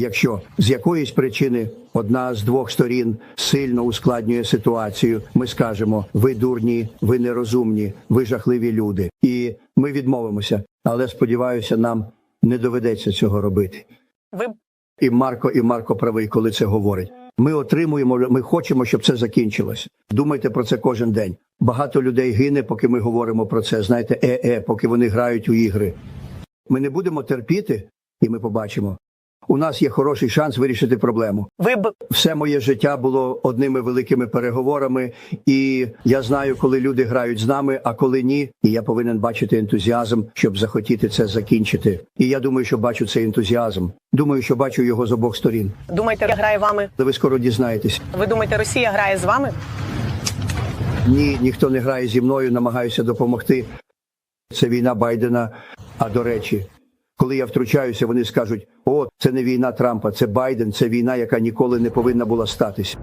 Якщо з якоїсь причини одна з двох сторін сильно ускладнює ситуацію, ми скажемо: ви дурні, ви нерозумні, ви жахливі люди, і ми відмовимося. Але сподіваюся, нам не доведеться цього робити. Ви І Марко, і Марко правий, коли це говорить. Ми отримуємо, ми хочемо, щоб це закінчилось. Думайте про це кожен день. Багато людей гине, поки ми говоримо про це. Знаєте, е-е, поки вони грають у ігри. Ми не будемо терпіти, і ми побачимо. У нас є хороший шанс вирішити проблему. ви б Все моє життя було одними великими переговорами, і я знаю, коли люди грають з нами, а коли ні. І я повинен бачити ентузіазм, щоб захотіти це закінчити. І я думаю, що бачу цей ентузіазм. Думаю, що бачу його з обох сторін. думаєте, грає вами? Але ви скоро дізнаєтесь. Ви думаєте, Росія грає з вами? Ні, ніхто не грає зі мною, намагаюся допомогти. Це війна Байдена. А до речі, коли я втручаюся, вони скажуть: о, це не війна Трампа, це Байден, це війна, яка ніколи не повинна була статись.